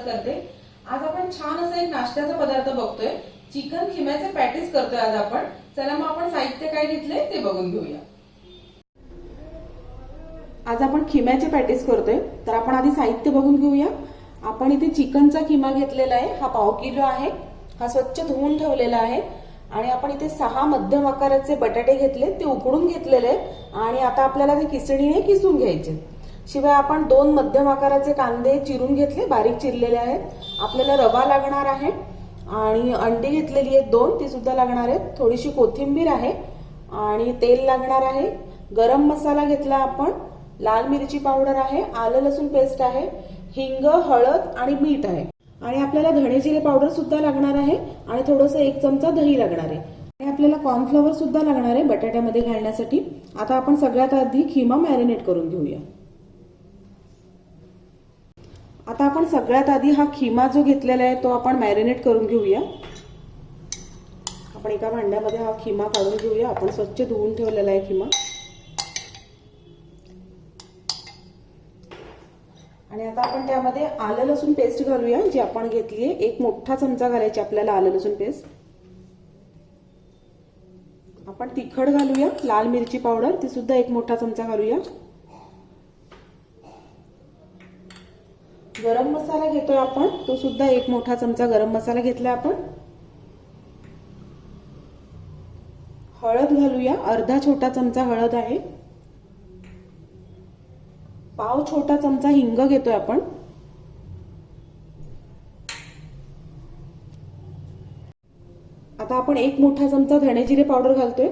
मदत करते. आज आपण छान असा एक नाश्त्याचा पदार्थ बघतोय. चिकन खिम्याचे पॅटीस करतोय आज आपण. चला मग आपण साहित्य काय घेतले ते बघून घेऊया. आज आपण खिम्याचे पॅटीस करतोय. तर आपण आधी साहित्य बघून घेऊया. आपण इथे चिकनचा खिमा घेतलेला आहे. हा पाव किलो आहे. हा स्वच्छ धुवून ठेवलेला आहे. आणि आपण इथे सहा मध्यम आकाराचे बटाटे घेतले ते उकडून घेतलेले आहेत. आणि आता आपल्याला ते किसणीने किसून घ्यायचे शिवाय आपण दोन मध्यम आकाराचे कांदे चिरून घेतले बारीक चिरलेले आहेत. आपल्याला रवा लागणार आहे आणि अंडी घेतलेली आहेत दोन ती सुद्धा लागणार आहेत. थोडीशी कोथिंबीर आहे आणि तेल लागणार आहे. गरम मसाला घेतला आपण लाल मिरची पावडर आहे आलं लसूण पेस्ट आहे हिंग हळद आणि मीठ आहे. आणि आपल्याला धणे जिरे पावडर सुद्धा लागणार आहे आणि थोडंसं एक चमचा दही लागणार आहे. आणि आपल्याला कॉर्नफ्लॉवर सुद्धा लागणार आहे बटाट्यामध्ये घालण्यासाठी. आता आपण सगळ्यात आधी खिमा मॅरिनेट करून घेऊया. आता आपण सगळ्यात आधी हा खिमा जो घेतलेला आहे तो आपण मॅरिनेट करून घेऊया. आपण एका भांड्यामध्ये हा खिमा काढून घेऊया. आपण स्वच्छ धुवून ठेवलेला आहे खिमा. आणि आता आपण त्यामध्ये आलं लसूण पेस्ट घालूया जी आपण घेतली आहे. एक मोठा चमचा घालायची आपल्याला आलं लसूण पेस्ट आपण तिखट घालूया लाल मिरची पावडर ती सुद्धा एक मोठा चमचा घालूया. गरम मसाला घेतोय आपण. तो सुद्धा एक मोठा चमचा गरम मसाला घेतला आपण. हळद घालूया. अर्धा छोटा चमचा हळद आहे. पाव छोटा चमचा हिंग घेतोय आपण. आता आपण एक मोठा चमचा धणे जिरे पावडर घालतोय.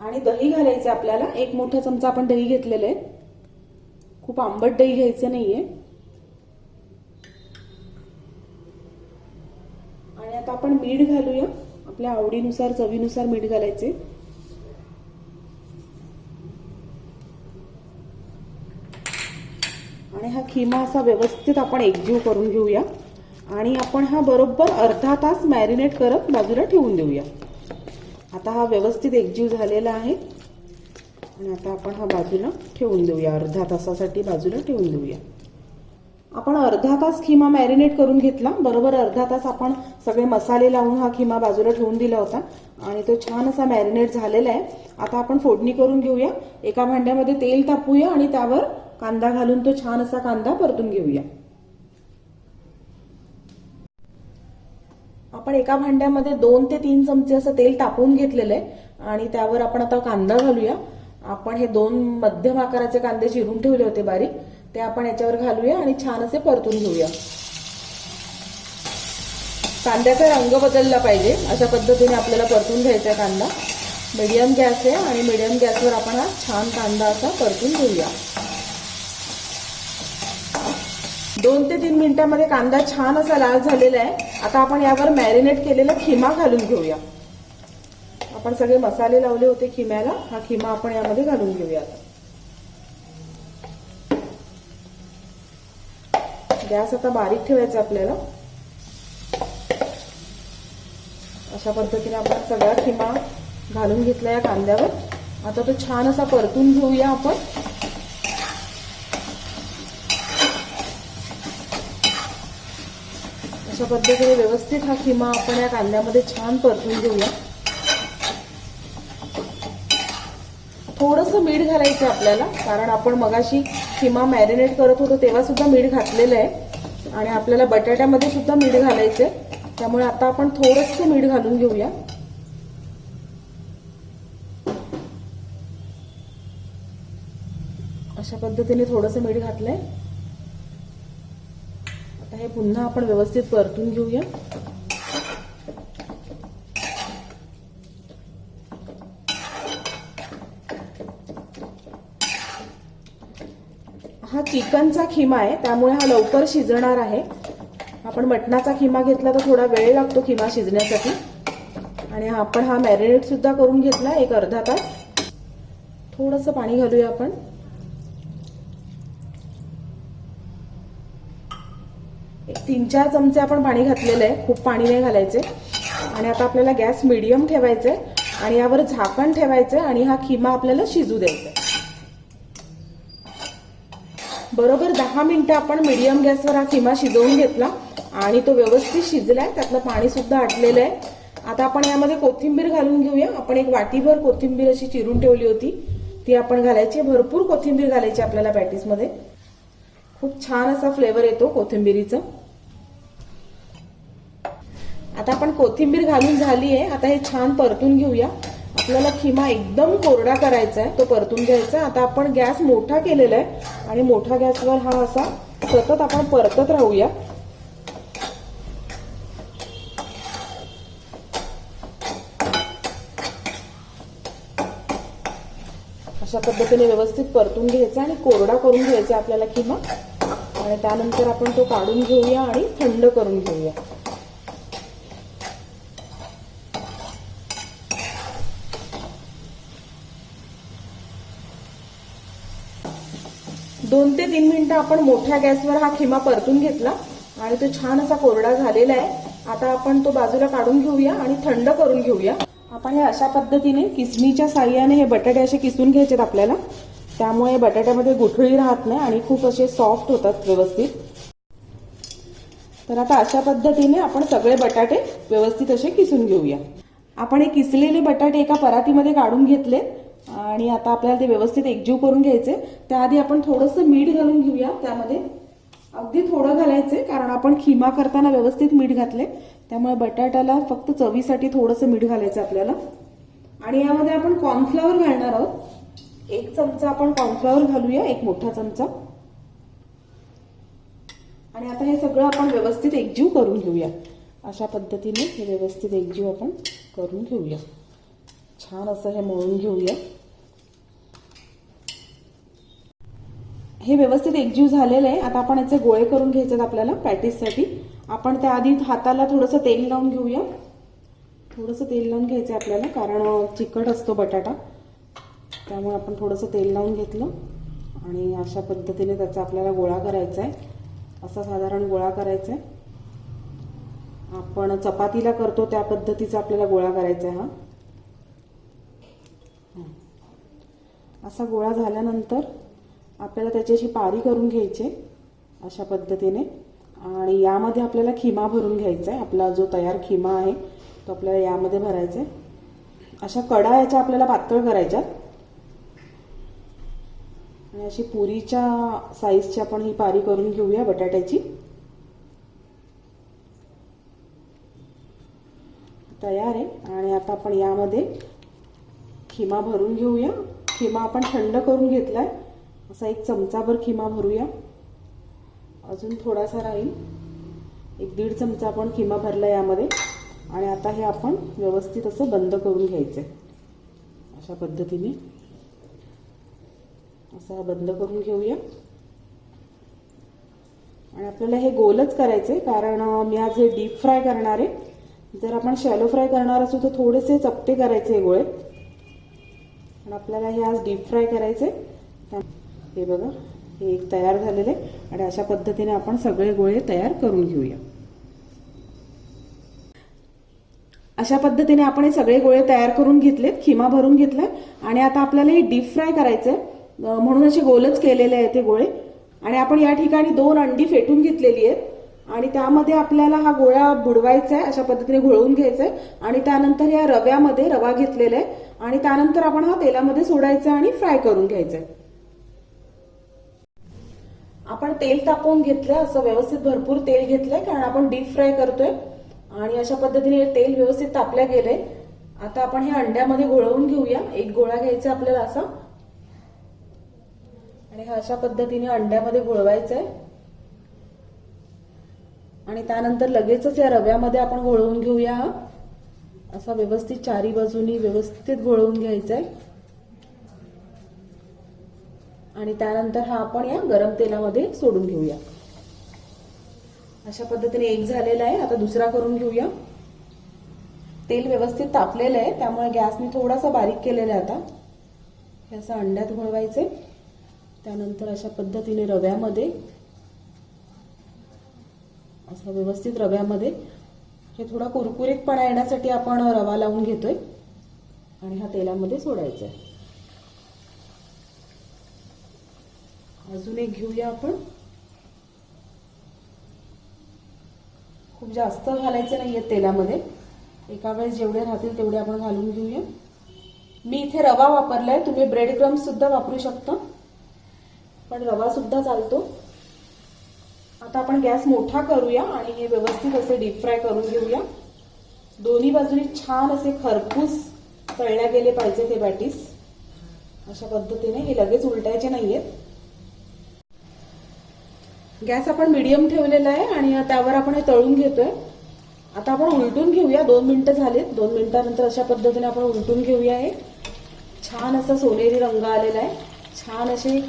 आणि दही घालायचे आपल्याला. एक मोठा चमचा आपण दही घेतलेलं आहे. खूप आंबट दही घ्यायचं नाहीये. आणि आता आपण मीठ घालूया. आपल्या आवडीनुसार चवीनुसार मीठ घालायचे. आणि हा खिमा असा व्यवस्थित आपण एकजीव करून घेऊया. आणि आपण हा बरोबर अर्धा तास मॅरिनेट करत बाजूला ठेवून देऊया. आता हा व्यवस्थित एकजीव झालेला आहे. आणि आता आपण हा बाजूला ठेवून देऊया. अर्धा तासासाठी बाजूला ठेवून देऊया. आपण अर्धा तास खिमा मॅरिनेट करून घेतला. बरोबर अर्धा तास आपण सगळे मसाले लावून हा खिमा बाजूला ठेवून दिला होता. आणि तो छान असा मॅरिनेट झालेला आहे. आता आपण फोडणी करून घेऊया. एका भांड्यामध्ये तेल तापूया आणि त्यावर कांदा घालून तो छान असा कांदा परतून घेऊया. आपण एका भांड्यामध्ये दोन ते तीन चमचे असं तेल तापवून घेतलेलं आहे. आणि त्यावर आपण आता कांदा घालूया. आपण हे दोन मध्यम आकाराचे कांदे चिरून ठेवले होते बारीक. ते आपण याच्यावर घालूया आणि छान असे परतून घेऊया. कांद्याचा रंग बदलला पाहिजे. अशा पद्धतीने आपल्याला परतून घ्यायचा कांदा. मिडियम गॅस आहे आणि मिडियम गॅसवर आपण हा छान कांदा असा परतून घेऊया. दोन ते तीन मिनिटांमध्ये कांदा छान असा लाल झालेला आहे. आता आपण यावर मॅरिनेट केलेला खिमा घालून घेऊया. आपण सगळे मसाले लावले होते खिम्याला. हा खिमा आपण यामध्ये घालून घेऊया आता. गॅस आता बारीक ठेवायचा आपल्याला. अशा पद्धतीने आपण सगळा खिमा घालून घेतला या कांद्यावर. आता तो छान असा परतून घेऊया आपण. अशा पद्धतीने व्यवस्थित हा खिमा आपण या कांद्यामध्ये छान परतून घेऊया. थोडंसं मीठ घालायचं आपल्याला कारण आपण मगाशी किमा मॅरिनेट करत होतो तेव्हा सुद्धा मीठ घातलेलं आहे. आणि आपल्याला बटाट्यामध्ये सुद्धा मीठ घालायचंय. त्यामुळे आता आपण थोडंसं मीठ घालून घेऊया. अशा पद्धतीने थोडंसं मीठ घातलंय. आता हे पुन्हा आपण व्यवस्थित परतून घेऊया. चिकनचा खिमा आहे त्यामुळे हा लवकर शिजणार आहे. आपण मटणाचा खिमा घेतला तर थोडा वेळ लागतो खिमा शिजण्यासाठी. आणि हा आपण हा मॅरिनेट सुद्धा करून घेतला एक अर्धा तास. थोडंसं पाणी घालूया आपण. एक तीन चार चमचे आपण पाणी घातलेलं आहे. खूप पाणी नाही घालायचे. आणि आता आपल्याला गॅस मिडियम ठेवायचा आहे आणि यावर झाकण ठेवायचं आणि हा खिमा आपल्याला शिजू द्यायचा आहे बरोबर दहा मिनटं आपण मिडियम गॅसवर हा किमा शिजवून घेतला आणि तो व्यवस्थित शिजलाय. त्यातलं पाणी सुद्धा आटलेलं आहे. आता आपण यामध्ये कोथिंबीर घालून घेऊया. आपण एक वाटीभर कोथिंबीर अशी चिरून ठेवली होती. ती आपण घालायची भरपूर कोथिंबीर घालायची आपल्याला पॅटीसमध्ये खूप छान असा फ्लेवर येतो कोथिंबीरीचा. आता आपण कोथिंबीर घालून झाली आहे. आता हे छान परतून घेऊया. आपल्याला खिमा एकदम कोरडा करायचा आहे तो परतून घ्यायचा आता आपण गॅस मोठा केलेला आहे आणि मोठ्या गॅसवर हा असा सतत आपण परतत राहूया. अशा पद्धतीने व्यवस्थित परतून घ्यायचा आणि कोरडा करून घ्यायचा आपल्याला खिमा. आणि त्यानंतर आपण तो काढून घेऊया आणि थंड करून घेऊया. दोन ते तीन मिनिटं आपण मोठ्या गॅसवर हा खिमा परतून घेतला आणि तो छान असा कोरडा झालेला आहे. आता आपण तो बाजूला काढून घेऊया आणि थंड करून घेऊया. आपण हे अशा पद्धतीने किसणीच्या साह्याने हे बटाटे असे किसून घ्यायचेत आपल्याला. त्यामुळे बटाट्यामध्ये गुठळी राहत नाही आणि खूप असे सॉफ्ट होतात व्यवस्थित. तर आता अशा पद्धतीने आपण सगळे बटाटे व्यवस्थित असे किसून घेऊया. आपण हे किसलेले बटाटे एका परातीमध्ये काढून घेतले आणि आता आपल्याला ते व्यवस्थित एकजीव करून घ्यायचे. त्याआधी आपण थोडंसं मीठ घालून घेऊया. त्यामध्ये अगदी थोडं घालायचे कारण आपण खिमा करताना व्यवस्थित मीठ घातले. त्यामुळे बटाट्याला फक्त चवीसाठी थोडंसं मीठ घालायचं आपल्याला. आणि यामध्ये आपण कॉर्नफ्लॉवर घालणार आहोत. एक चमचा आपण कॉर्नफ्लॉवर घालूया एक मोठा चमचा. आणि आता हे सगळं आपण व्यवस्थित एकजीव करून घेऊया. अशा पद्धतीने हे व्यवस्थित एकजीव आपण करून घेऊया. छान असं हे मळून घेऊया. हे व्यवस्थित एकजीव झालेलं आहे. आता आपण याचे गोळे करून घ्यायचे आपल्याला पॅटीससाठी आपण त्याआधी हाताला थोडंसं तेल लावून घेऊया. थोडंसं तेल लावून घ्यायचं आहे आपल्याला कारण चिकट असतो बटाटा. त्यामुळे आपण थोडंसं तेल लावून घेतलं. आणि अशा पद्धतीने त्याचा आपल्याला गोळा करायचा आहे. असा साधारण गोळा करायचा आहे. आपण चपातीला करतो त्या पद्धतीचा आपल्याला गोळा करायचा आहे हा. असा गोळा झाल्यानंतर आपल्याला त्याच्याशी पारी करून घ्यायची अशा पद्धतीने. आणि यामध्ये आपल्याला खिमा भरून घ्यायचा आहे आपला जो तयार खिमा आहे तो आपल्याला यामध्ये भरायचा. आहे अशा कडा याच्या आपल्याला पातळ करायच्या आणि अशी पुरीच्या साईजची आपण ही पारी करून घेऊया बटाट्याची. तयार आहे. आणि आता आपण यामध्ये खिमा भरून घेऊया. खिमा आपण थंड करून घेतलाय. असा एक चमचाभर खिमा भरूया. अजून थोडासा राहील. एक दीड चमचा आपण खिमा भरला यामध्ये. आणि आता हे आपण व्यवस्थित असं बंद करून घ्यायचं आहे अशा पद्धतीने असं बंद करून घेऊया. आणि आपल्याला हे गोलच करायचे कारण मी आज हे डीप फ्राय करणार आहे. जर आपण शॅलो फ्राय करणार असू तर थोडेसे चपटे करायचे हे गोळे. पण आपल्याला हे आज डीप फ्राय करायचे हे बघा हे एक तयार झालेले आणि अशा पद्धतीने आपण सगळे गोळे तयार करून घेऊया. अशा पद्धतीने आपण हे सगळे गोळे तयार करून घेतलेत खिमा भरून घेतलाय. आणि आता आपल्याला हे डीप फ्राय करायचंय. म्हणून असे गोलच केलेले आहेत ते गोळे. आणि आपण या ठिकाणी दोन अंडी फेटून घेतलेली आहेत. आणि त्यामध्ये आपल्याला हा गोळा बुडवायचा आहे अशा पद्धतीने घोळवून घ्यायचा आहे आणि त्यानंतर या रव्यामध्ये रवा घेतलेला आहे. आणि त्यानंतर आपण हा तेलामध्ये सोडायचा आणि फ्राय करून घ्यायचा आहे आपण तेल तापवून घेतलंय असं व्यवस्थित भरपूर तेल घेतलंय कारण आपण डीप फ्राय करतोय. आणि अशा पद्धतीने तेल व्यवस्थित तापल्या गेलंय. आता आपण हे अंड्यामध्ये घोळवून घेऊया. एक गोळा घ्यायचा आपल्याला असा. आणि हा अशा पद्धतीने अंड्यामध्ये घोळवायचा आहे आणि त्यानंतर लगेचच या रव्यामध्ये आपण घोळवून घेऊया हा. असा व्यवस्थित चारी बाजूनी व्यवस्थित घोळवून घ्यायचा आहे आणि त्यानंतर हा आपण या गरम तेलामध्ये सोडून घेऊया. अशा पद्धतीने एक झालेला आहे आता दुसरा करून घेऊया. तेल व्यवस्थित तापलेलं आहे त्यामुळे गॅस मी थोडासा बारीक केलेला आहे आता. हे असं अंड्यात घोळवायचे. त्यानंतर अशा पद्धतीने रव्यामध्ये असं व्यवस्थित रव्यामध्ये हे थोडा कुरकुरीतपणा येण्यासाठी आपण रवा लावून घेतोय. आणि हा तेलामध्ये सोडायचा आहे. अजून एक घेऊया आपण. खूप जास्त घालायचं नाहीये तेलामध्ये. एका वेळेस जेवढे राहतील तेवढे आपण घालून घेऊया. मी इथे रवा वापरलाय तुम्ही ब्रेड क्रम्स सुद्धा वापरू शकता. पण रवा सुद्धा चालतो. आता आपण गॅस मोठा करूया आणि हे व्यवस्थित असे डीप फ्राय करून घेऊया. दोन्ही बाजूनी छान असे खरपूस तळल्या गेले पाहिजे ते बॅटीस अशा पद्धतीने हे लगेच उलटायचे नाहीयेत. गॅस आपण मिडियम ठेवलेला आहे आणि त्यावर आपण हे तळून घेतोय. आता आपण उलटून घेऊया. दोन मिनिटं झालीत. दोन मिनिटानंतर अशा पद्धतीने आपण उलटून घेऊया हे. छान असा सोनेरी रंग आलेला आहे. छान असे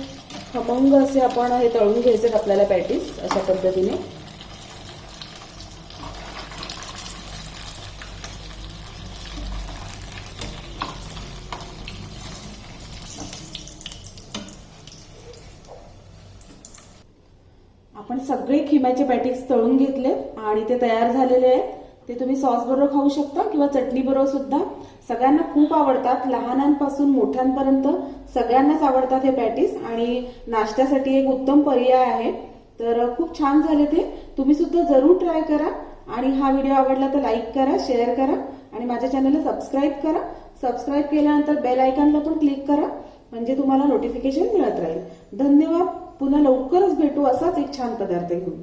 खमंग असे आपण हे तळून घ्यायचे आपल्याला पॅटीस अशा पद्धतीने. पण सगळे खिम्याचे पॅटिक्स तळून घेतले आणि ते तयार झालेले आहेत. ते तुम्ही सॉस बरोबर खाऊ शकता किंवा चटणी बरोबर सुद्धा. सगळ्यांना खूप आवडतात लहानांपासून मोठ्यांपर्यंत सगळ्यांनाच आवडतात हे पॅटीस आणि नाश्त्यासाठी एक उत्तम पर्याय आहे. तर खूप छान झाले ते. तुम्ही सुद्धा जरूर ट्राय करा आणि हा व्हिडिओ आवडला तर लाईक करा शेअर करा आणि माझ्या चॅनलला सबस्क्राईब करा. सबस्क्राईब केल्यानंतर बेल आयकॉनला पण क्लिक करा म्हणजे तुम्हाला नोटिफिकेशन मिळत राहील. धन्यवाद. पुन्हा लवकरच भेटू असाच एक छान पदार्थ घेऊन.